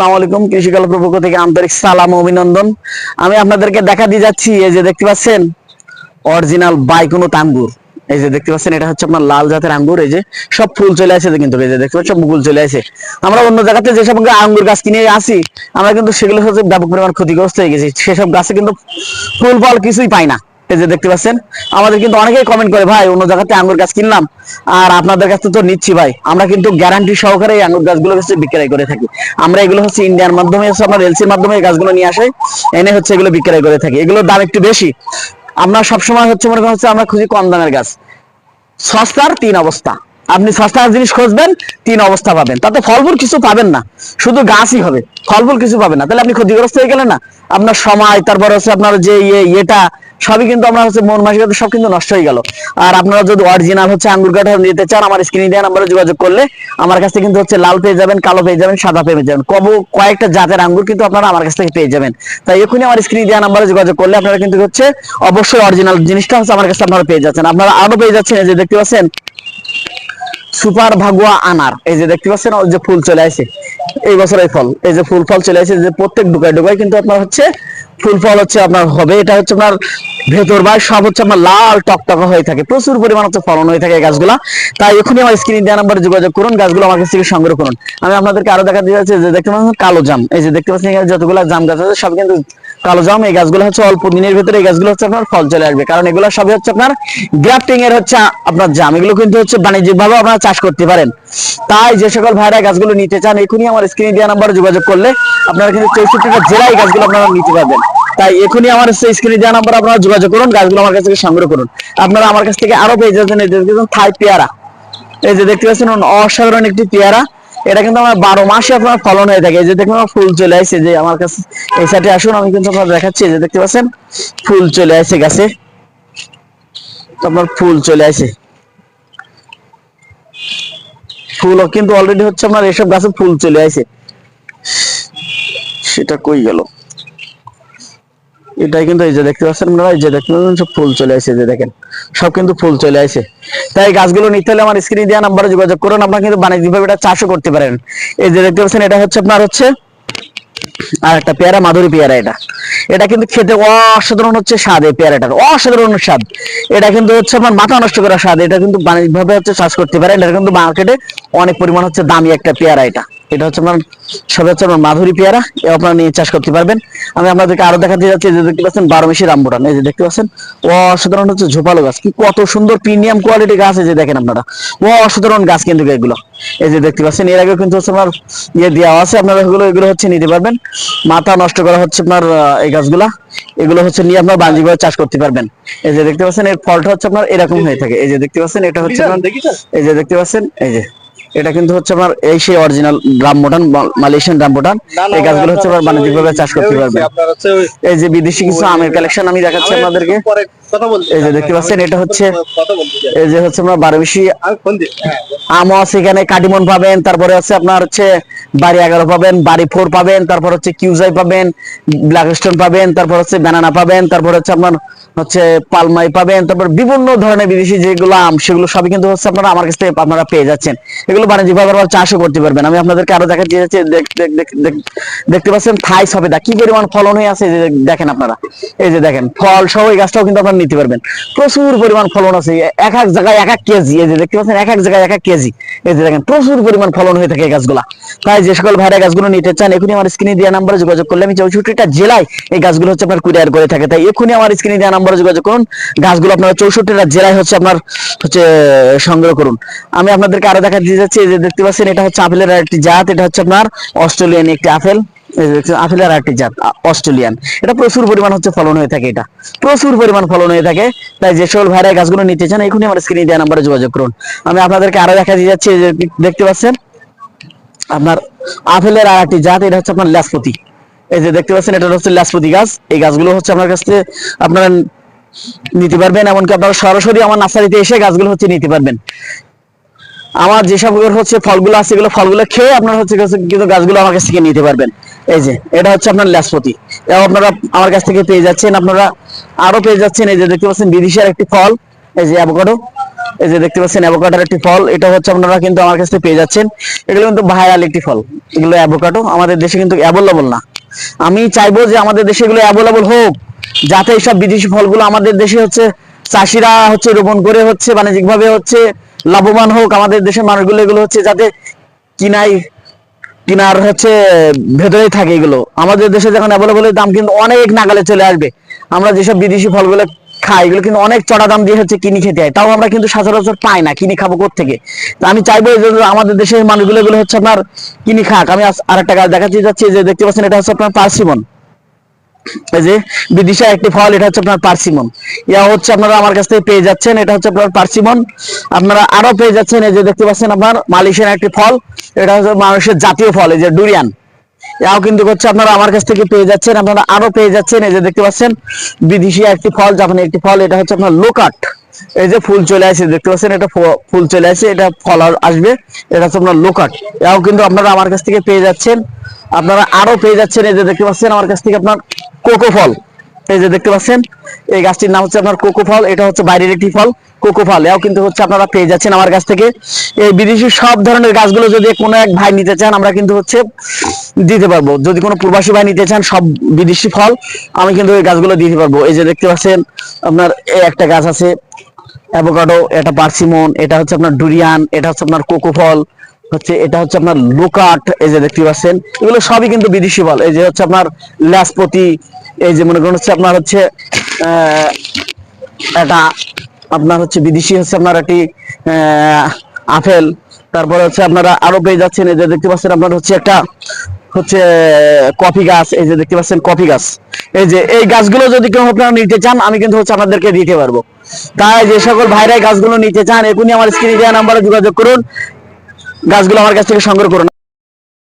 আসসালামু আলাইকুম কৃষি কল্প পক্ষ থেকে আন্তরিক সালাম অভিনন্দন। আমি আপনাদেরকে দেখা দিয়ে যাচ্ছি, এই যে দেখতে পাচ্ছেন অরিজিনাল বাইকুনো আঙ্গুর এই যে দেখতে পাচ্ছেন, এটা হচ্ছে আপনার লাল জাতের আঙ্গুর, এই যে সব ফুল চলে আসে কিন্তু, এই যে দেখতে পাচ্ছেন ফুল চলে আসে। আমরা অন্য জায়গাতে যেসব আঙ্গুর গাছ কিনে আসি, আমরা কিন্তু সেগুলো হচ্ছে ব্যাপক পরিমাণ ক্ষতিগ্রস্ত হয়ে গেছি। সেসব গাছে কিন্তু ফুল ফল কিছুই পাই না। এই যে দেখতে পাচ্ছেন, আমাদের কিন্তু অনেকেই কমেন্ট করে, ভাই, অন্য জায়গাতে আঙ্গুর গাছ কিনলাম, আর আপনাদের কাছে তো নিচ্ছি ভাই। আমরা কিন্তু গ্যারান্টি সহকারে এই আঙ্গুর গাছগুলো হচ্ছে বিক্রয় করে থাকি। আমরা এগুলো হচ্ছে ইন্ডিয়ার মাধ্যমে, হচ্ছে আমরা এলসির মাধ্যমে এই গাছগুলো নিয়ে আসে, এনে হচ্ছে এগুলো বিক্রয় করে থাকি। এগুলোর দাম একটু বেশি। আমরা সবসময় হচ্ছে মনে হচ্ছে আমরা খুঁজি কম দামের গাছ। সস্তার তিন অবস্থা। আপনি সস্তার জিনিস খুঁজবেন, তিন অবস্থা পাবেন। তাতে ফলফুল কিছু পাবেন না। শুধু গাছই হবে। ফলফুল কিছু পাবেন না। তাহলে আপনি ক্ষতিগ্রস্ত হয়ে গেলেন না। আপনার সময়, তারপর হচ্ছে আপনার যে ইয়ে ইয়েটা সবই কিন্তু আপনার হচ্ছে মন মানসিকতা সব কিন্তু নষ্ট হয়ে গেল। আর আপনারা যদি অরিজিনাল হচ্ছে আঙ্গুর কাঠা নিতে চান, আমার স্ক্রিনে দেওয়া নাম্বারে যোগাযোগ করলে আমার কাছ কিন্তু হচ্ছে লাল পেয়ে যাবেন, কালো পেয়ে যাবেন, সাদা পেয়ে যাবেন। কব কয়েকটা জাতের আঙ্গুর কিন্তু আপনারা আমার কাছ থেকে পেয়ে যাবেন। তাই এখনই আমার স্ক্রিনে দেওয়া নাম্বারে যোগাযোগ করলে আপনারা কিন্তু হচ্ছে অবশ্যই অরিজিনাল জিনিসটা হচ্ছে আমার কাছে আপনারা পেয়ে যাচ্ছেন। আপনারা আরও পেয়ে যাচ্ছেন, এই যে দেখতে পাচ্ছেন, সুপার ভাগুয়া আনার। এই যে দেখতে পাচ্ছেন যে ফুল চলে আসে। এই বছর এই ফল, এই যে ফুল ফল চলে আসে যে প্রত্যেক ডুকায় ডুকায় কিন্তু আপনার হচ্ছে ফুল ফল হচ্ছে আপনার হবে। এটা হচ্ছে আপনার ভেতর বা সব হচ্ছে আপনার লাল টকটকা হয়ে থাকে। প্রচুর পরিমাণ হচ্ছে ফলন হয়ে থাকে গাছগুলা। তাই এখনই আমার স্ক্রিনে দেওয়া নাম্বারে যোগাযোগ করুন, গাছগুলো আমার কাছ থেকে সংগ্রহ করুন। আমি আপনাদেরকে আরও দেখা দিয়ে যে দেখতে পাচ্ছেন কালো জাম। এই যে দেখতে পাচ্ছেন যতগুলো জাম গাছ আছে, সব কিন্তু কালো জাম, এই গাছগুলো হচ্ছে অল্প দিনের ভিতরে এই গাছগুলো হচ্ছে আপনার ফল চলে আসবে। কারণ এগুলো সবই হচ্ছে আপনার গ্রাফটিং এর হচ্ছে আপনার জাম। এগুলো কিন্তু হচ্ছে বাণিজ্যিক ভাবে আপনারা চাষ করতে পারেন। তাই যে সকল ভাইরা গাছগুলো নিতে চান, এখনই আমার স্ক্রিনে দেওয়া নাম্বারে যোগাযোগ করলে আপনারা কিন্তু চৌষট্টিটা জেলায় গাছগুলো আপনারা নিতে পারবেন। তাই এখনই আমার স্ক্রিনে দেওয়া নাম্বার আপনারা যোগাযোগ করুন, গাছগুলো আমার কাছ থেকে সংগ্রহ করুন। আপনারা আমার কাছ থেকে আরও পেয়ে যাচ্ছেন থাই পেয়ারা। এই যে দেখতে পাচ্ছেন, অসাধারণ একটি পেয়ারা। এটা কিন্তু আমার বারো মাসে আপনার ফলন হয়ে থাকে। যে দেখুন ফুল চলে আসছে। যে আমার কাছে এই সাইডে আসুন, আমি কিন্তু আপনার দেখাচ্ছি। যে দেখতে পাচ্ছেন, ফুল চলে আসছে গাছে। আপনার ফুল চলে আসে ফুলও কিন্তু অলরেডি হচ্ছে আপনার, এসব গাছে ফুল চলে আসে সেটা কই গেল? এটাই কিন্তু এই যে দেখতে পাচ্ছেন আপনারা, এই যে দেখতে পাচ্ছেন সব ফুল চলে আসে যে দেখেন, সব কিন্তু ফুল চলে আসে তাই গাছগুলো নিতে হলে আমার স্ক্রিনে দেওয়া নাম্বারে যোগাযোগ করুন, আপনারা কিন্তু বাণিজ্যিকভাবে এটা চাষও করতে পারেন। এই যে দেখতে পাচ্ছেন, এটা হচ্ছে আপনার হচ্ছে আর একটা পেয়ারা, মাধুরী পেয়ারা এটা। এটা কিন্তু খেতে অসাধারণ হচ্ছে স্বাদ, এই পেয়ারাটার অসাধারণ স্বাদ। এটা কিন্তু হচ্ছে আপনার মাথা নষ্ট করা স্বাদ, এটা কিন্তু বাণিজ্যিকভাবে হচ্ছে চাষ করতে পারেন, এটা কিন্তু মার্কেটে অনেক পরিমাণ হচ্ছে দামি একটা পেয়ারা এটা। এটা হচ্ছে আপনার সব হচ্ছে আপনার মাধুরী পেয়ারা আপনারা নিয়ে চাষ করতে পারবেন। আমি আপনাদেরকে আরও দেখাতে যাচ্ছি যে দেখতে পাচ্ছেন রামবুটান এই যে দেখতে পাচ্ছেন? অসাধারণ হচ্ছে ঝোপালো গাছ কি কত সুন্দর প্রিমিয়াম কোয়ালিটি গাছ এই যে দেখেন আপনারা। ও অসাধারণ গাছ কিন্তু এগুলো। এই যে দেখতে পাচ্ছেন এর আগে কিন্তু হচ্ছে আপনার ইয়ে দেওয়া আছে আপনারা এগুলো এগুলো হচ্ছে নিতে পারবেন। মাথা নষ্ট করা হচ্ছে আপনার এই গাছগুলা এগুলো হচ্ছে নিয়ে আপনার বাণিজ্যিকভাবে চাষ করতে পারবেন। এই যে দেখতে পাচ্ছেন এর ফলটা হচ্ছে আপনার এরকম হয়ে থাকে। এই যে দেখতে পাচ্ছেন এটা হচ্ছে এই যে দেখতে পাচ্ছেন এই যে এটা কিন্তু হচ্ছে আপনার এই সেই অরিজিনাল রামবোটান মালয়েশিয়ান রামবোটান এই গাছগুলো হচ্ছে আপনার বাণিজ্যিকভাবে চাষ করতে ওই এই যে বিদেশি কিছু আমের কালেকশন আমি দেখাচ্ছি আপনাদেরকে। এই যে দেখতে পাচ্ছেন এটা হচ্ছে। এই যে হচ্ছে আপনার বারোবেশি হ্যাঁ। আমও আছে এখানে কাটিমন পাবেন তারপরে হচ্ছে আপনার হচ্ছে বাড়ি এগারো পাবেন বাড়ি ফোর পাবেন তারপর হচ্ছে কিউজাই পাবেন ব্ল্যাক স্টোন পাবেন তারপর হচ্ছে ব্যানানা পাবেন তারপর হচ্ছে আপনার হচ্ছে পালমাই পাবেন তারপর বিভিন্ন ধরনের বিদেশি যেগুলো আম সেগুলো সবই কিন্তু হচ্ছে আপনারা আমার কাছ থেকে আপনারা পেয়ে যাচ্ছেন। এগুলো বাণিজ্যিক ভাবে আপনারা চাষও করতে পারবেন। আমি আপনাদেরকে আরও দেখাচ্ছি যাচ্ছে দেখ- দেখ- দেখ- দেখ- দেখতে পাচ্ছেন থাই সবেদা কি পরিমাণ ফলন হয়ে আছে দেখেন আপনারা। এই যে দেখেন, ফল সহ এই গাছটাও কিন্তু আপনারা নিতে পারবেন। প্রচুর পরিমাণ ফলন আছে, এক এক জায়গায় এক এক কেজি। এই যে দেখতে পাচ্ছেন, এক এক জায়গায় এক এক কেজি। এই যে দেখেন, প্রচুর পরিমাণ ফলন হয়ে থাকে এই গাছগুলা। তাই যে সকল ভাইরা গাছগুলো নিতে চান এখনই আমার স্ক্রিনে দেওয়া নাম্বারে যোগাযোগ করলে আমি চৌষট্টিটা জেলায় এই গাছগুলো হচ্ছে আপনার কুরিয়ার করে থাকে। তাই এখনই আমার স্ক্রিনে দেওয়া নাম্বারে যোগাযোগ করুন। গাছগুলো আপনার চৌষট্টিটা জেলায় হচ্ছে আপনার হচ্ছে সংগ্রহ করুন। আমি আপনাদেরকে আরও দেখা দিয়ে যাচ্ছি যে দেখতে পাচ্ছেন, এটা হচ্ছে আপেলের একটি জাত, এটা হচ্ছে আপনার অস্ট্রেলিয়ান একটি আপেল। আপেলের একটি জাত অস্ট্রেলিয়ান। এটা প্রচুর পরিমাণ হচ্ছে ফলন হয়ে থাকে এটা। প্রচুর পরিমাণ ফলন হয়ে থাকে। তাই যে সকল ভাইরা গাছগুলো নিতে চান, এখনই আমার স্ক্রিনে দেওয়া নাম্বারে যোগাযোগ করুন। আমি আপনাদেরকে আরও দেখা দিয়ে যাচ্ছি দেখতে পাচ্ছেন? আপনার আপেলের আর একটি জাত, এটা হচ্ছে আপনার ল্যাসপতি। এই যে দেখতে পাচ্ছেন, এটা হচ্ছে ল্যাসপতি গাছ। এই গাছগুলো হচ্ছে আপনার কাছে, আপনারা নিতে পারবেন, এমনকি আপনারা সরাসরি আমার নার্সারিতে এসে গাছগুলো হচ্ছে নিতে পারবেন। আমার যেসব হচ্ছে ফলগুলো আছে, এগুলো ফলগুলো খেয়ে আপনারা হচ্ছে কিন্তু গাছগুলো আমার কাছ থেকে নিতে পারবেন। এই যে, এটা হচ্ছে আপনার ল্যাসপতি। এটাও আপনারা আমার কাছ থেকে পেয়ে যাচ্ছেন, আপনারা আরও পেয়ে যাচ্ছেন, এই যে দেখতে পাচ্ছেন বিদেশের একটি ফল, এই যে অ্যাভোকাডো, এই যে দেখতে পাচ্ছেন অ্যাভোকাডোর একটি ফল, এটা হচ্ছে আপনারা কিন্তু আমার কাছ থেকে পেয়ে যাচ্ছেন। এগুলো কিন্তু ভাইরাল একটি ফল, এগুলো অ্যাভোকাডো, আমাদের দেশে কিন্তু অ্যাভেলেবল না। আমি চাইব যে আমাদের দেশে এগুলো অ্যাভেলেবল হোক, যাতে এইসব বিদেশি ফলগুলো আমাদের দেশে হচ্ছে চাষিরা হচ্ছে রোপণ করে হচ্ছে বাণিজ্যিক ভাবে হচ্ছে লাভবান হোক আমাদের দেশের মানুষগুলো, এগুলো হচ্ছে যাতে কিনাই, কিনার হচ্ছে ভেতরেই থাকে এগুলো। আমাদের দেশে যখন অ্যাভেলেবল দাম কিন্তু অনেক নাগালে চলে আসবে। আমরা যেসব বিদেশি ফলগুলো খাই, এগুলো কিন্তু অনেক চড়া দাম দিয়ে হচ্ছে কিনে খেতে হয়। তাও আমরা কিন্তু সচরাচর পাই না, কিনে খাব থেকে তা আমি চাইব আমাদের দেশের মানুষগুলো এগুলো হচ্ছে আপনার কিনে খাক। আমি আজ আরেকটা গাছ দেখাচ্ছি যাচ্ছি, যে দেখতে পাচ্ছেন, এটা হচ্ছে আপনার পার্সিমন। এই যে বিদিশা একটি ফল, এটা হচ্ছে আপনার পার্সিমন। ইয়া হচ্ছে আপনারা আমার কাছ থেকে পেয়ে যাচ্ছেন, এটা হচ্ছে আপনার পার্সিমন। আপনারা আরও পেয়ে যাচ্ছেন, এই যে দেখতে পাচ্ছেন আপনার মালয়েশিয়ার একটি ফল, এটা হচ্ছে মানুষের জাতীয় ফল, এই যে ডুরিয়ান ইয়াও কিন্তু হচ্ছে আপনারা আমার কাছ থেকে পেয়ে যাচ্ছেন, আপনারা আরও পেয়ে যাচ্ছেন, এই যে দেখতে পাচ্ছেন, বিদেশি একটি ফল, জাপানি একটি ফল, এটা হচ্ছে আপনার লোকাট। এই যে ফুল চলে আসে, দেখতে পাচ্ছেন? এটা ফুল চলে আসে, এটা ফল আসবে। এটা হচ্ছে আপনার লোকাট এও কিন্তু আপনারা আমার কাছ থেকে পেয়ে যাচ্ছেন। আপনারা আরও পেয়ে যাচ্ছেন এই যে দেখতে পাচ্ছেন, আমার কাছ থেকে আপনার কোকো ফল এই যে দেখতে পাচ্ছেন, এই গাছটির নাম হচ্ছে আপনার কোকো ফল, এটা হচ্ছে বাইরের একটি ফল, কোকো ফল। এও কিন্তু হচ্ছে আপনারা পেয়ে যাচ্ছেন আমার কাছ থেকে। এই বিদেশি সব ধরনের গাছগুলো যদি কোনো এক ভাই নিতে চান, আমরা কিন্তু হচ্ছে দিতে পারব। যদি কোনো প্রবাসী ভাই নিতে চান সব বিদেশি ফল, আমি কিন্তু এই গাছগুলো দিতে পারব। এই যে দেখতে পাচ্ছেন, আপনার এই একটা গাছ আছে, অ্যাভোকাডো, এটা পার্সিমন, এটা হচ্ছে আপনার ডুরিয়ান, এটা হচ্ছে আপনার কোকো ফল, হচ্ছে এটা হচ্ছে আপনার লোকাট, এই যে দেখতে পাচ্ছেন, এগুলো সবই কিন্তু বিদেশি ফল। এই যে হচ্ছে আপনার ল্যাসপতি এই যে মনে করেন হচ্ছে আপনার হচ্ছে এটা আপনার হচ্ছে বিদেশি হচ্ছে আপনার একটি আপেল। তারপরে হচ্ছে আপনারা আরও পেয়ে যাচ্ছেন, এই যে দেখতে পাচ্ছেন আপনার হচ্ছে একটা হচ্ছে কফি গাছ, এই যে দেখতে পাচ্ছেন কফি গাছ। এই যে এই গাছগুলো যদি কেউ আপনারা নিতে চান, আমি কিন্তু হচ্ছে আপনাদেরকে দিতে পারব। তাই যে সকল ভাইরাই গাছগুলো নিতে চান, এখনই আমার স্ক্রিনে দেওয়া নাম্বারে যোগাযোগ করুন। গাছগুলো আমার কাছ থেকে সংগ্রহ করুন।